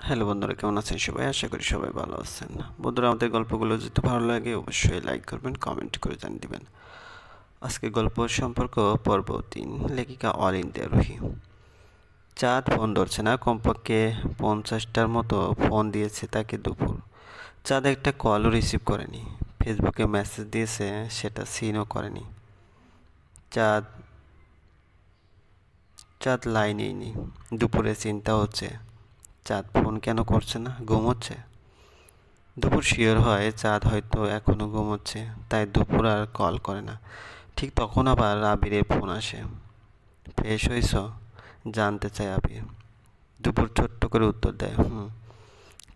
Hello বন্ধুরা, কেমন আছেন সবাই? আশা করি সবাই ভালো আছেন। বন্ধুরা, আমাদের গল্পগুলো যদি ভালো লাগে, অবশ্যই লাইক করবেন কমেন্ট করে জানিয়ে দিবেন। আজকে গল্প সম্পর্ক পর্ব তিন, লেখিকা অল ইন্ডিয়া রুহি। চাঁদ ফোন ধরছে না, কমপক্ষে পঞ্চাশটার মতো ফোন দিয়েছে তাকে দুপুর। চাঁদ একটা কলও রিসিভ করেনি। ফেসবুকে মেসেজ দিয়েছে, সেটা সিনও করেনি। চাঁদ চাঁদ লাইনেই নেই। দুপুরে চিন্তা হচ্ছে চাঁদ ফোন কেন করছে না? ঘুমোচ্ছে? দুপুর শিওর হয়, চাঁদ হয়তো এখনও ঘুমোচ্ছে, তাই দুপুর আর কল করে না। ঠিক তখন আবার আবিরের ফোন আসে। ফ্রেশ হয়েছ জানতে চায় আবির। দুপুর ছোট্ট করে উত্তর দেয়, হুম।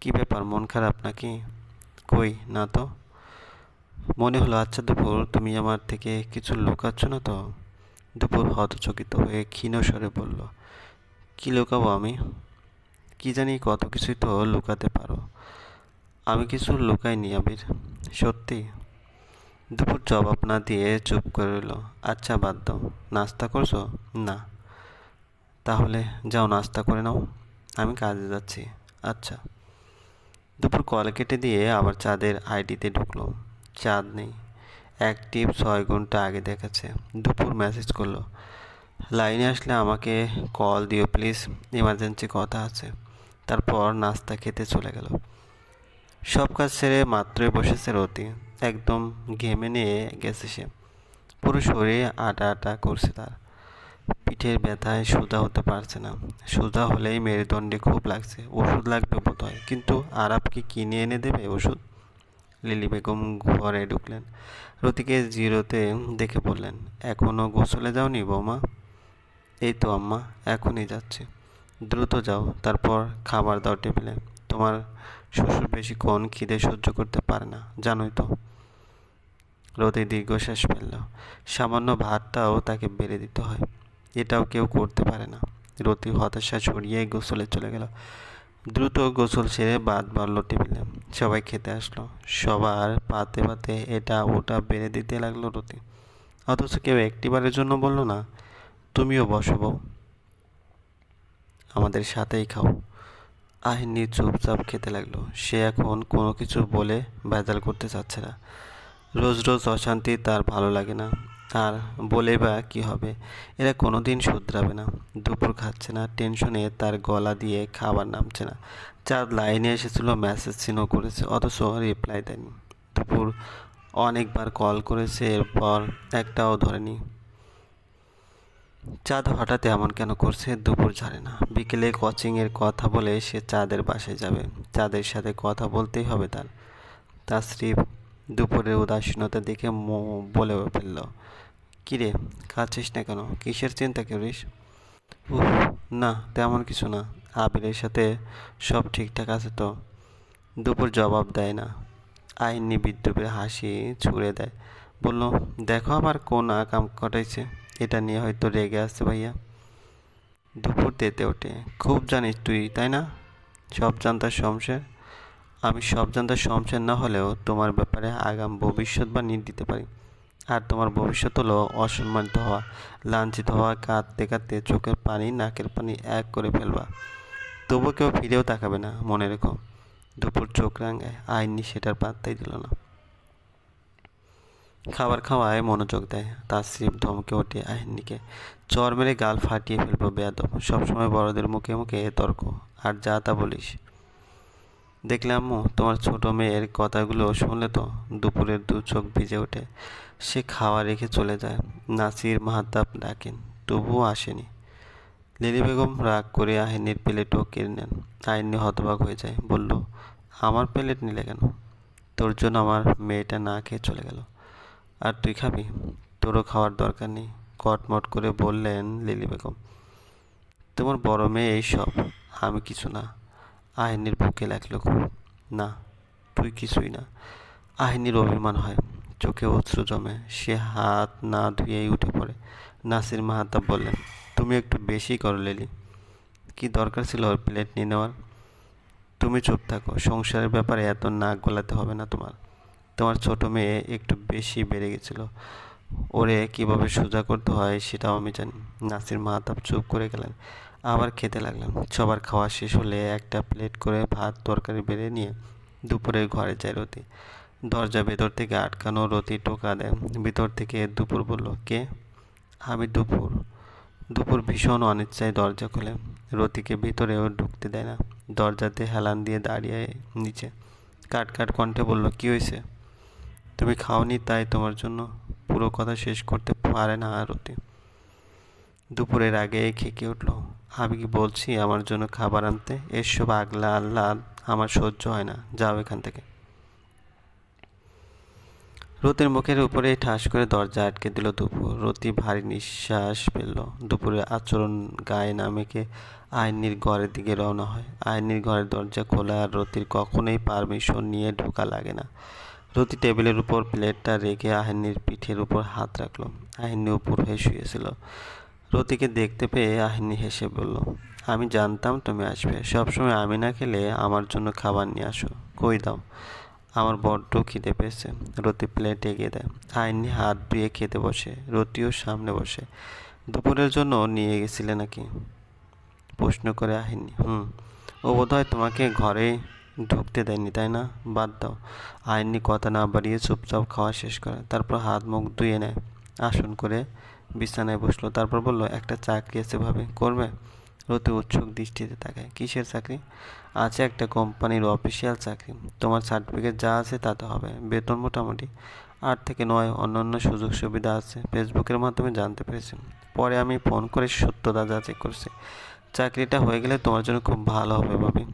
কী ব্যাপার, মন খারাপ নাকি? কই না তো। মনে হলো আচ্ছা দুপুর, তুমি আমার থেকে কিছু লুকাচ্ছ না তো? দুপুর হতচকিত হয়ে ক্ষীণ স্বরে বলল, কী লুকাবো আমি? কি জানি কত কিছুই তো লুকাতে পারো। আমি কিছু লুকাইনি আবির, সত্যি। দুপুর জবাব না দিয়ে চুপ করে রইল। আচ্ছা বাদ দাও। নাস্তা করছ? না। তাহলে যাও নাস্তা করে নাও। আমি কাজে যাচ্ছি। আচ্ছা। দুপুর কল কেটে দিয়ে আবার চাঁদের আইডিতে ঢুকলো। চাঁদ নেই। অ্যাক্টিভ ছয় ঘণ্টা আগে দেখাচ্ছে। দুপুর মেসেজ করল, লাইনে আসলে আমাকে কল দিও প্লিজ। ইমার্জেন্সি কথা আছে। তারপর নাস্তা খেতে চলে গেল। সব কাজ ছেড়ে মাত্রই বসেছে রতি। একদম ঘেমে নিয়ে গেছে সে। পুরো শরীরে আটা আটা করছে তার। পিঠের ব্যথায় সোজা হতে পারছে না। সোজা হলেই মেরুদণ্ডে খুব লাগছে। ওষুধ লাগবে বোধ হয় কিন্তু আরাপ কি কিনে এনে দেবে ওষুধ? লিলি বেগম ঘরে ঢুকলেন। রতিকে জিরোতে দেখে বললেন এখনও গোসলে যাওনি বৌমা? এই তো আম্মা, এখনই যাচ্ছি। দ্রুত যাও, তারপর খাবার দাও টেবিলে। তোমার শ্বশুর বেশিক্ষণ খিদে সহ্য করতে পারে না, জানোই তো। রোদে দীর্ঘশ্বাস ফেলল। সামান্য ভাতটাও তাকে বেড়ে দিতে হয়। এটাও কেউ করতে পারে না। রতি হতাশা ছড়িয়ে গোসলে চলে গেল। দ্রুত গোসল সেরে বাদ বাড়ল টেবিলে। সবাই খেতে আসলো। সবার পাতে পাতে এটা ওটা বেড়ে দিতে লাগল রতি। অথচ কেউ একটিবারের জন্য বলল, না, তুমিও বসো বউ। আমাদের সাথেই খাও। আহিনী চুপচাপ খেতে লাগল। সে এখন কোনো কিছু বলে ভেজাল করতে চাচ্ছে না। রোজ রোজ অশান্তি তার ভালো লাগে না। আর বলে বা কী হবে? এরা কোনো দিন শুধরাবে না। দুপুর খাচ্ছে না, টেনশনে তার গলা দিয়ে খাবার নামছে না। চার লাইনে এসেছিল, মেসেজ সিনও করেছে, অথচ রিপ্লাই দেয়নি। দুপুর অনেকবার কল করেছে, এরপর একটাও ধরেনি। চাঁদ হঠাৎ এমন কেন করছে? দুপুর জানে না। বিকেলে কোচিংয়ের কথা বলে সে চাঁদের বাসায় যাবে। চাঁদের সাথে কথা বলতেই হবে তার। তাসরিফ দুপুরের উদাসীনতা দেখে বলে ফেলল, কিরে খাচ্ছিস না কেন? কিসের চিন্তা করিস? উহ না, তেমন কিছু না। আবিরের সাথে সব ঠিকঠাক আছে তো? দুপুর জবাব দেয় না। আইনি বিদ্রুপের হাসি ছুঁড়ে দেয়। বলল, দেখো আবার কোন আকাম কটাইছে এটা নিয়ে হয়তো রেগে আছে ভাইয়া। দুপুর তেতে ওঠে। খুব জানিস তুই, তাই না? সব জানতার সংসার আমি সব জানতার সংসার না হলেও তোমার ব্যাপারে আগাম ভবিষ্যৎ বা ভবিষ্যৎবাণী দিতে পারি। আর তোমার ভবিষ্যৎ হলো অসম্মানিত হওয়া, লাঞ্ছিত হওয়া, কাঁদতে কাঁদতে চোখের পানি, নাকের পানি এক করে ফেলবা। তবু কেউ ফিরেও তাকাবে না, মনে রেখো। দুপুর চোখ রাঙায়, আইনি সেটার পাত্তাই দিল না। খাবার খাওয়ায়, মনোযোগ দেয়। তার তাসরিফ ধমকে ওঠে আহিনীকে চর মেরে গাল ফাটিয়ে ফেলব বেয়াদব। সবসময় বড়দের মুখে মুখে তর্ক। আর যা তা বলিস। দেখলাম তোমার ছোট মেয়ের কথাগুলো শুনলে তো দুপুরের দু চোখ ভিজে ওঠে। সে খাওয়া রেখে চলে যায়। নাসির মাহাতাপ ডাকেন। তবুও আসেনি। লিলি বেগম রাগ করে আহিনীর প্লেটও কেড়ে নেন। আইনি হতবাক হয়ে যায়। বলল, আমার প্লেট নিলে কেন? তোর জন্য আমার মেয়েটা না খেয়ে চলে গেল। আর তুই খাবি? তোরও খাওয়ার দরকার নেই। কটমট করে বললেন লিলি বেগম। তোমার বড় মেয়ে এই সব। আমি কিছু না। আহিনীর বুকে লাগল খুব। না, তুই কিছুই না। আহিনীর অভিমান হয়। চোখে অশ্রু জমে। সে হাত না ধুয়েই উঠে পড়ে। নাসির মাহাতাব বললেন, তুমি একটু বেশি করো লিলি। কি দরকার ছিল ওর প্লেট নিয়ে নেওয়ার? তুমি চুপ থাকো। সংসারের ব্যাপারে এত নাক গলাতে হবে না তোমার। তোমার ছোট মেয়ে একটু বেশি বেড়ে গেছিল। ওরে কীভাবে সোজা করতে হয় সেটাও আমি জানি। নাসির মাহাতাব চুপ করে গেলেন। আবার খেতে লাগলাম সবার খাওয়া শেষ হলে একটা প্লেট করে ভাত, তরকারি বেড়ে নিয়ে দুপুরে ঘরে যায় রতি। দরজা ভেতর থেকে আটকানো রতি টোকা দেয়। ভিতর থেকে দুপুর বলল, কে? আমি দুপুর। দুপুর ভীষণ অনিচ্ছায় দরজা খোলে। রতিকে ভিতরেও ঢুকতে দেয় না। দরজাতে হেলান দিয়ে দাঁড়িয়ে নিচে। কাট কাট কণ্ঠে বলল, কি হয়েছে? তুমি খাওনি, তাই তোমার জন্য পুরো কথা শেষ করতে পারে না রতি দুপুরের আগে খেকে উঠল। আমি কি বলছি, আমার জন্য খাবার আনতে? এসব আগলা আল্লাহ আমার সহ্য হয় না। যাও এখান থেকে। রতির মুখের উপরে ঠাস করে দরজা আটকে দিল দুপুর রতি ভারী নিঃশ্বাস ফেলল। দুপুরের আচরণ গায়ে নামেকে আইনির ঘরের দিকে রওনা হয়। আইনির ঘরের দরজা খোলা আর রতির কখনোই পারমিশন নিয়ে ঢোকা লাগে না। রতি টেবিলের উপর প্লেটটা রেখে আহিনীর পিঠের উপর হাত রাখল। আহিনী উপর হয়ে শুয়েছিল। রতিকে দেখতে পেয়ে আহিনী হেসে বলল, আমি জানতাম তুমি আসবে। সবসময় আমি না খেলে আমার জন্য খাবার নিয়ে আসো। কই দাও। আমার বড্ড খিদে পেয়েছে রতি প্লেট এগিয়ে দেয়। আইনি হাত ধুয়ে খেতে বসে। রতিও সামনে বসে। দুপুরের জন্য নিয়ে গেছিলে নাকি? প্রশ্ন করে আহিনি, হুম। ও বোধহয় তোমাকে ঘরে ঢুকতে দেয়নি, তাই না? বাদ দাও। আইনি কথা না বাড়িয়ে চুপচাপ খাওয়া শেষ করে। তারপর হাত মুখ ধুয়ে নেয়। আসন করে বিছানায় বসল। তারপর বলল, একটা চাকরি আছে ভাবে, করবে? রতি উৎসুক দৃষ্টিতে তাকায়। কিসের চাকরি? আছে একটা কোম্পানির অফিসিয়াল চাকরি। তোমার সার্টিফিকেট যা আছে তাতে হবে, বেতন মোটামুটি। আট থেকে নয় অন্যান্য সুযোগ সুবিধা আছে, ফেসবুকের মাধ্যমে জানতে পেরেছি। পরে আমি ফোন করে সত্যতা যাচাই করছি। চাকরিটা হয়ে গেলে তোমার জন্য খুব ভালো হবে ভাবি।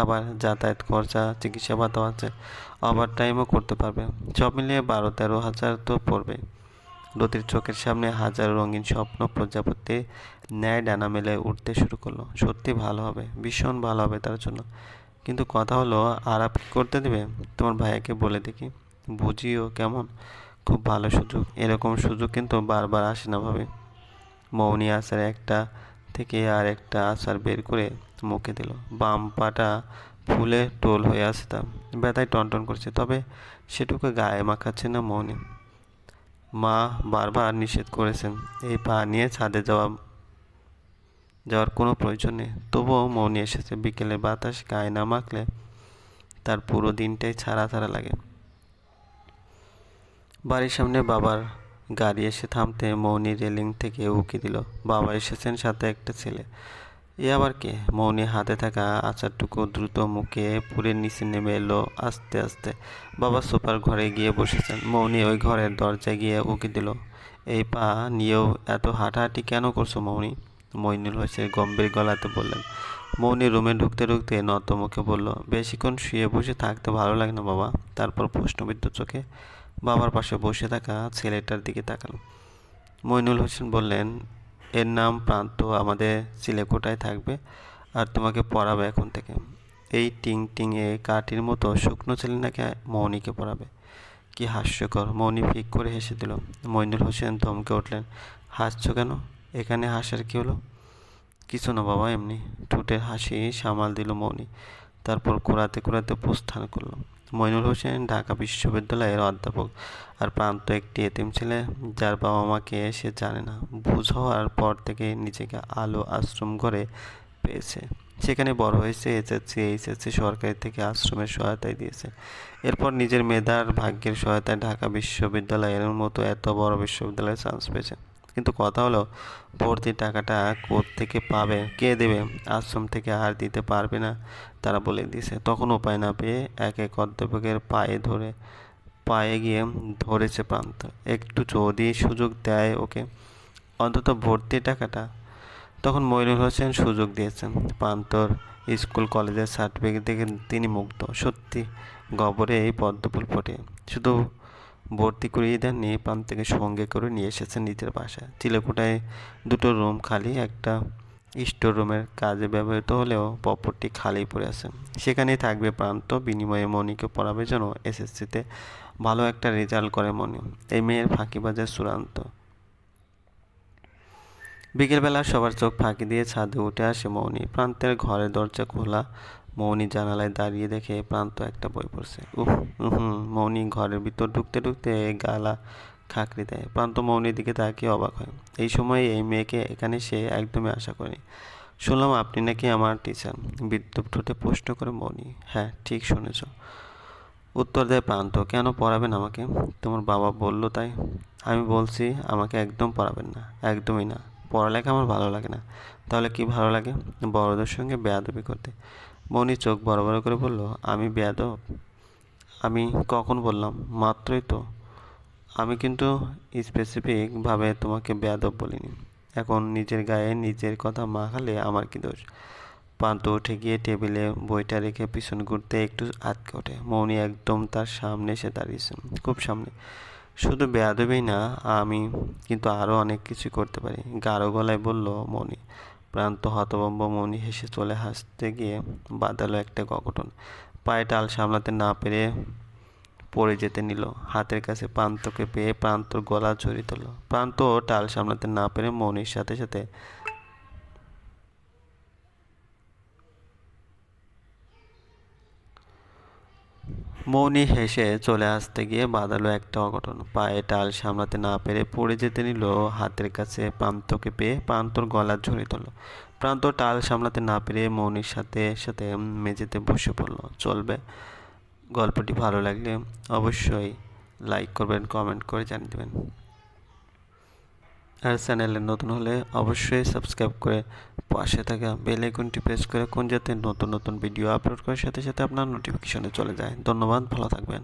আবার যাতায়াত খরচা, চিকিৎসা ভাতা আছে। ওভার টাইমও করতে পারবে। সব মিলিয়ে বারো, তেরো হাজার তো পড়বে। রতির চোখের সামনে হাজার রঙিন স্বপ্ন প্রজাপতি ন্যায় ডানা মেলে উঠতে শুরু করল। সত্যি ভালো হবে, ভীষণ ভালো হবে তার জন্য। কিন্তু কথা হলো, আর আপনি করতে দেবে? তোমার ভাইয়াকে বলে দেখি। বুঝিও কেমন? খুব ভালো সুযোগ। এরকম সুযোগ কিন্তু বারবার আসে না ভাবে। মৌনি আসার একটা থেকে আর একটা আচার বের করে মুখে দিল। বাম পাটা ফুলে টোল হয়ে আসতাম ব্যথায় টনটন করছে, তবে সেটুকু গায়ে মাখাচ্ছে না মৌনি। মা বারবার নিষেধ করেছেন, এই পা নিয়ে ছাদে যাওয়া যাওয়ার কোনো প্রয়োজন নেই। তবুও মৌনি এসেছে। বিকেলে বাতাস গায়ে না মাখলে তার পুরো দিনটাই ছাড়া ছাড়া লাগে। বাড়ির সামনে বাবার গাড়ি এসে থামতে মৌনি রেলিং থেকে উকি দিল। বাবা এসেছেন সাথে একটা ছেলে। এ আবার কে? মৌনি হাতে থাকা আচারটুকু দ্রুত মুখে পুরে নিচে নেমে এলো আস্তে আস্তে। বাবা সোফার ঘরে গিয়ে বসেছেন। মৌনি ওই ঘরের দরজায় গিয়ে উকি দিল। এই পা নিয়েও এত হাঁটাহাঁটি কেন করছ মৌনি? মইনুল হোসেন গম্ভীর গলাতে বললেন। মৌনি রুমে ঢুকতে ঢুকতে নত মুখে বলল, বেশিক্ষণ শুয়ে বসে থাকতে ভালো লাগে না বাবা। তারপর প্রশ্নবিদ্ধ চোখে বাবার পাশে বসে থাকা ছেলেটার দিকে তাকালো। মইনুল হোসেন বললেন, এর নাম প্রান্ত আমাদের চিলেকোটায় থাকবে আর তোমাকে পড়াবে এখন থেকে। এই টিং টিংয়ে কাটির মতো শুকনো ছেলে নাকি মৌনিকে পড়াবে। কি হাস্যকর। মৌনি ফিক করে হেসে দিল। মইনুল হোসেন ধমকে উঠলেন, হাসছো কেন? এখানে হাসার কি হলো? কিছু না বাবা, এমনি। ঠোঁটের হাসি সামাল দিল মৌনি। তারপর কোরাতে কোরাতে প্রস্থান করল। মইনুল হোসেন, ঢাকা বিশ্ববিদ্যালয়ের অধ্যাপক আর প্রান্ত একটি এতিম ছেলে যার বাবা মাকে সে জানে না। বুঝ হওয়ার পর থেকে নিজেকে আলো আশ্রম করে পেয়েছে। সেখানে বড় হয়েছে এসএসসি, এইচএসসি সরকারি থেকে আশ্রমের সহায়তায় দিয়েছে। এরপর নিজের মেধার ভাগ্যের সহায়তায় ঢাকা বিশ্ববিদ্যালয়ের মতো এত বড় বিশ্ববিদ্যালয়ে চান্স পেয়েছে। কিন্তু কথা হলো, ভর্তির টাকাটা থেকে পাবে? কে দেবে? আশ্রম থেকে আর দিতে পারবে না। তারা বলে দিয়েছে তখন উপায় না পেয়ে এক এক অধ্যাপকের পায়ে ধরে, পায়ে গিয়ে ধরেছে প্রান্ত। একটু যদি সুযোগ দেয় ওকে। অন্তত ভর্তির টাকাটা। তখন মইনুল হোসেন সুযোগ দিয়েছেন। প্রান্তর স্কুল কলেজের সার্টিফিকেট দেখে তিনি মুগ্ধ। সত্যি, গবরে এই পদ্মফুল ফোটে। শুধু ভর্তি করিয়ে দেননি প্রান্ত থেকে সঙ্গে করে নিয়ে এসেছেন নিজের বাসায়। চিলেকোটায় দুটো রুম খালি, একটা স্টোর রুমের কাজে ব্যবহৃত হলেও পপরটি খালি পড়ে আছে। সেখানেই থাকবে প্রান্ত বিনিময়ে মনিকে পড়াবে যেন এসএসসিতে। ভালো একটা রেজাল্ট করে মনি এই মেয়ের ফাঁকিবাজের চূড়ান্ত। বিকেলবেলা সবার চোখ ফাঁকি দিয়ে ছাদে উঠে আসে মৌনি। প্রান্তের ঘরের দরজা খোলা। মৌনি জানালায় দাঁড়িয়ে দেখে প্রান্ত একটা বই পড়ছে। উহ হুম, মৌনি ঘরের ভিতর ঢুকতে ঢুকতে গালা খাকরি দেয়। প্রান্ত মৌনির দিকে তাকিয়ে অবাক হয়। এই সময় এই মেয়েকে এখানে সে একদমই আশা করেনি। শুনলাম আপনি নাকি আমার টিচার বিদ্যুৎ ঠোঁটে প্রশ্ন করে মৌনি। হ্যাঁ ঠিক শুনেছ। উত্তর দেয় প্রান্ত, কেন পড়াবেন আমাকে? তোমার বাবা বলল তাই। আমি বলছি, আমাকে একদম পড়াবেন না, একদমই না। পড়ালেখা আমার ভালো লাগে না। তাহলে কি ভালো লাগে? বড়দের সঙ্গে বেয়াদবি করতে। মনি চোখ বড় বড় করে বলল, আমি বেয়াদব। আমি কখন বললাম? মাত্রই তো। আমি কিন্তু স্পেসিফিকভাবে তোমাকে বেয়াদব বলিনি। এখন নিজের গায়ে নিজের কথা মাখালে আমার কি দোষ? উঠে গিয়ে টেবিলে বইটা রেখে পিছন ঘুরতে একটু আটকে ওঠে। মৌনি একদম তার সামনে এসে দাঁড়িয়েছে, খুব সামনে। শুধু বেয়াদবেই না, আমি কিন্তু আরও অনেক কিছু করতে পারি। গাঢ় গলায় বলল মৌনি প্রান্ত হতভম্ব মনি হেসে চলে হাসতে গিয়ে বাদালো একটা গকটন পায়ে টাল সামলাতে না পেরে পড়ে যেতে নিল। হাতের কাছে প্রান্তকে পেয়ে প্রান্তর গলা জড়িয়ে তোলো প্রান্ত টাল সামলাতে না পেরে মনির সাথে সাথে মৌনি হেসে চলে আসতে গিয়ে বাঁধালো একটা অঘটন। পায়ে টাল সামলাতে না পেরে পড়ে যেতে নিল, হাতের কাছে প্রান্তকে পেয়ে প্রান্তর গলা ঝরে তোল প্রান্ত টাল সামলাতে না পেরে মৌনির সাথে সাথে মেঝেতে বসে পড়ল। চলবে। গল্পটি ভালো লাগলে অবশ্যই লাইক করবেন কমেন্ট করে জানিয়ে দেবেন। আর চ্যানেলে নতুন হলে অবশ্যই সাবস্ক্রাইব করে পাশে থাকা বেল আইকনটি প্রেস করে কোন যাতে নতুন নতুন ভিডিও আপলোড করার সাথে সাথে আপনার নোটিফিকেশনে চলে যায়। ধন্যবাদ, ভালো থাকবেন।